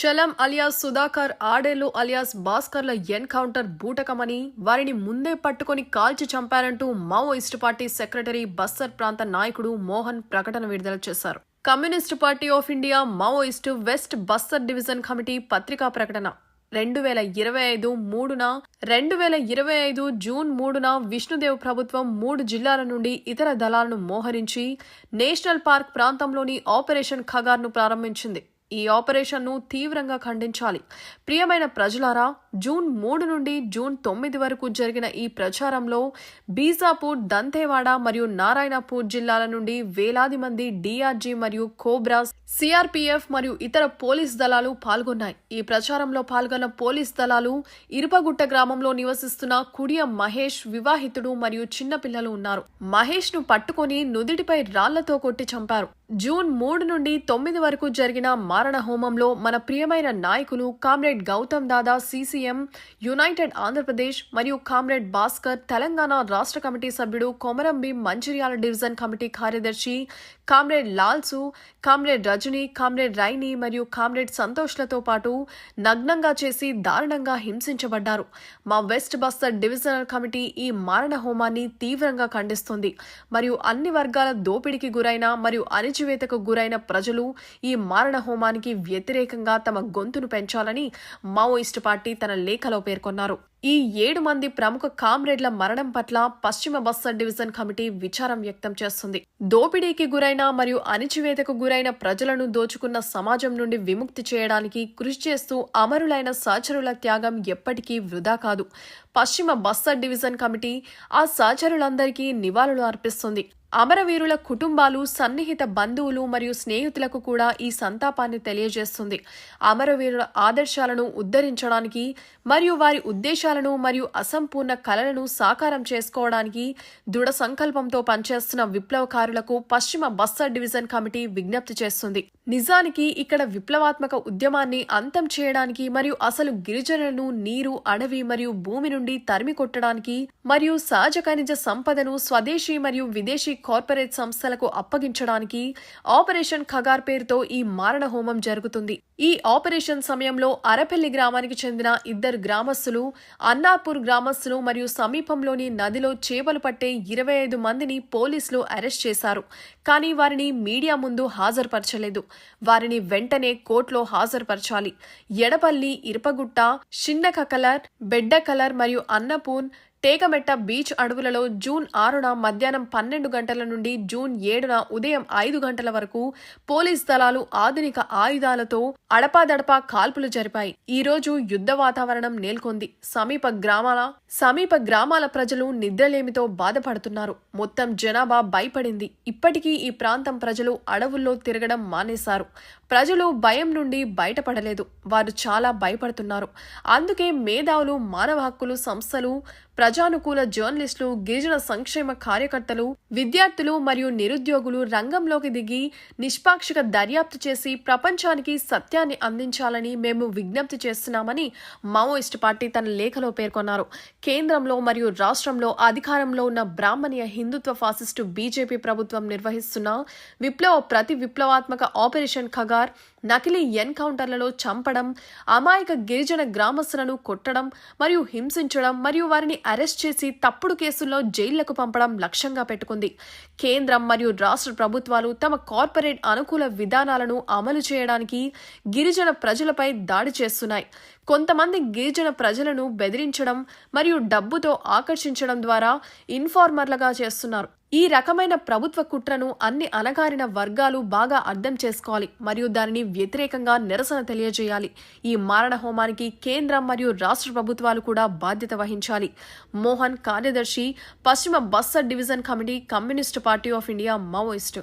Chalam alias Sudhakar Adelu alias భాస్కర్ల encounter బూటకమని వారిని ముందే పట్టుకొని కాల్చి చంపారంటూ మావోయిస్టు పార్టీ సెక్రటరీ బస్తర్ ప్రాంత నాయకుడు మోహన్ ప్రకటన విడుదల చేశారు. Communist party of India Maoist west Bastar division committee పత్రికా ప్రకటన. రెండు వేల ఇరవై ఐదు మూడున రెండు వేల ఇరవై ఐదు జూన్ మూడున విష్ణుదేవ్ ప్రభుత్వం మూడు జిల్లాల నుండి ఇతర దళాలను మోహరించి నేషనల్ పార్క్ ప్రాంతంలోని ఆపరేషన్ ఖగార్ను ప్రారంభించింది. ఈ ఆపరేషన్ను తీవ్రంగా ఖండించాలి. ప్రియమైన ప్రజలారా జూన్ మూడు నుండి జూన్ తొమ్మిది వరకు జరిగిన ఈ ప్రచారంలో బీజాపూర్ దంతేవాడ మరియు నారాయణపూర్ జిల్లాల నుండి వేలాది మంది డిఆర్జీ మరియు కోబ్రా సిఆర్పీఎఫ్ మరియు ఇతర పోలీస్ దళాలు పాల్గొన్నాయి. ఈ ప్రచారంలో పాల్గొన్న పోలీస్ దళాలు ఇరుపగుట్ట గ్రామంలో నివసిస్తున్న కుడియ మహేష్ వివాహితుడు మరియు చిన్నపిల్లలు ఉన్నారు. మహేష్ను పట్టుకొని నుదిటిపై రాళ్ళతో కొట్టి చంపారు. జూన్ మూడు నుండి తొమ్మిది వరకు జరిగిన మారణ హోమంలో మన ప్రియమైన నాయకులు comrade Gautam Dada CCM united Andhra Pradesh మరియు కామ్రేడ్ భాస్కర్ తెలంగాణ రాష్ట్ర కమిటీ సభ్యుడు కొమరంభీం మంచిర్యాల డివిజన్ కమిటీ కార్యదర్శి comrade Lalsu comrade Rajani comrade Raini మరియు కామ్రేడ్ సంతోష్లతో పాటు నగ్నంగా చేసి దారుణంగా హింసించబడ్డారు. మా వెస్ట్ బస్తర్ డివిజనల్ కమిటీ ఈ మారణ హోమాన్ని తీవ్రంగా ఖండిస్తుంది. మరియు అన్ని వర్గాల దోపిడీకి గురైన మరియు అణచివేతకు గురైన ప్రజలు ఈ మారణ హోమానికి వ్యతిరేకంగా తమ గొంతును పెంచాలని మావోయిస్టు పార్టీ తన లేఖలో పేర్కొన్నారు. ఈ ఏడు మంది ప్రముఖ కామ్రేడ్ల మరణం పట్ల పశ్చిమ బస్సర్ డివిజన్ కమిటీ విచారం వ్యక్తం చేస్తుంది. దోపిడీకి గురైన మరియు అణిచివేతకు గురైన ప్రజలను దోచుకున్న సమాజం నుండి విముక్తి చేయడానికి కృషి చేస్తూ అమరులైన సహచరుల త్యాగం ఎప్పటికీ వృధా కాదు. పశ్చిమ బస్సర్ డివిజన్ కమిటీ ఆ సహచరులందరికీ నివాళులు అర్పిస్తుంది. అమరవీరుల కుటుంబాలు సన్నిహిత బంధువులు మరియు స్నేహితులకు కూడా ఈ సంతాపాన్ని తెలియజేస్తుంది. అమరవీరుల ఆదర్శాలను ఉద్ధరించడానికి మరియు వారి ఉద్దేశాలను మరియు అసంపూర్ణ కలలను సాకారం చేసుకోవడానికి దృఢ సంకల్పంతో పనిచేస్తున్న విప్లవకారులకు పశ్చిమ బస్సర్ డివిజన్ కమిటీ విజ్ఞప్తి చేస్తుంది. నిజానికి ఇక్కడ విప్లవాత్మక ఉద్యమాన్ని అంతం చేయడానికి మరియు అసలు గిరిజనులను నీరు అడవి మరియు భూమి నుండి తరిమి కొట్టడానికి మరియు సహజ ఖనిజ సంపదను స్వదేశీ మరియు విదేశీ కార్పొరేట్ సంస్థలకు అప్పగించడానికి ఆపరేషన్ ఖగార్ పేరుతో ఈ మారణ హోమం జరుగుతుంది. ఈ ఆపరేషన్ సమయంలో అరపల్లి గ్రామానికి చెందిన ఇద్దరు గ్రామస్తులు అన్నాపూర్ గ్రామస్తులు మరియు సమీపంలోని నదిలో చేపలు పట్టే ఇరవై ఐదు మందిని పోలీసులు అరెస్ట్ చేశారు. కానీ వారిని మీడియా ముందు హాజరుపరచలేదు. వారిని వెంటనే కోర్టులో హాజరుపరచాలి. ఎడపల్లి ఇరపగుట్ట షిన్నక కలర్ బెడ్డ కలర్ మరియు అన్నపూర్ టేకమెట్ట బీచ్ అడవులలో జూన్ ఆరున మధ్యాహ్నం పన్నెండు గంటల నుండి జూన్ ఏడున ఉదయం ఐదు గంటల వరకు పోలీస్ దళాలు ఆధునిక ఆయుధాలతో అడపాదడపా కాల్పులు జరిపాయి. ఈ రోజు యుద్ధ వాతావరణం నెలకొంది. సమీప గ్రామాల సమీప గ్రామాల ప్రజలు నిద్రలేమితో బాధపడుతున్నారు. మొత్తం జనాభా భయపడింది. ఇప్పటికీ ఈ ప్రాంతం ప్రజలు అడవుల్లో తిరగడం మానేశారు. ప్రజలు భయం నుండి బయటపడలేదు. వారు చాలా భయపడుతున్నారు. అందుకే మేధావులు మానవ హక్కులు సంస్థలు ప్రజానుకూల జర్నలిస్టులు గిరిజన సంక్షేమ కార్యకర్తలు విద్యార్థులు మరియు నిరుద్యోగులు రంగంలోకి దిగి నిష్పాక్షిక దర్యాప్తు చేసి ప్రపంచానికి సత్యాన్ని అందించాలని మేము విజ్ఞప్తి చేస్తున్నామని మావోయిస్ట్ పార్టీ తన లేఖలో పేర్కొన్నారు. కేంద్రంలో మరియు రాష్ట్రంలో అధికారంలో ఉన్న బ్రాహ్మణీయ హిందుత్వ ఫాసిస్టు బీజేపీ ప్రభుత్వం నిర్వహిస్తున్న విప్లవ ప్రతి విప్లవాత్మక ఆపరేషన్ ఖగార్ నకిలీ ఎన్కౌంటర్లలో చంపడం అమాయక గిరిజన గ్రామస్తులను కొట్టడం మరియు హింసించడం మరియు వారిని అరెస్ట్ చేసి తప్పుడు కేసుల్లో జైళ్ళకు పంపడం లక్ష్యంగా పెట్టుకుంది. కేంద్రం మరియు రాష్ట్ర ప్రభుత్వాలు తమ కార్పొరేట్ అనుకూల విధానాలను అమలు చేయడానికి గిరిజన ప్రజలపై దాడి చేస్తున్నాయి. కొంతమంది గిరిజన ప్రజలను బెదిరించడం మరియు డబ్బుతో ఆకర్షించడం ద్వారా ఇన్ఫార్మర్లుగా చేస్తున్నారు. ఈ రకమైన ప్రభుత్వ కుట్రను అన్ని అణగారిన వర్గాలు బాగా అర్థం చేసుకోవాలి మరియు దానిని వ్యతిరేకంగా నిరసన తెలియజేయాలి. ఈ మారణ హోమానికి కేంద్రం మరియు రాష్ట్ర ప్రభుత్వాలు కూడా బాధ్యత వహించాలి. మోహన్ కార్యదర్శి పశ్చిమ Bastar division committee communist party of India Maoist.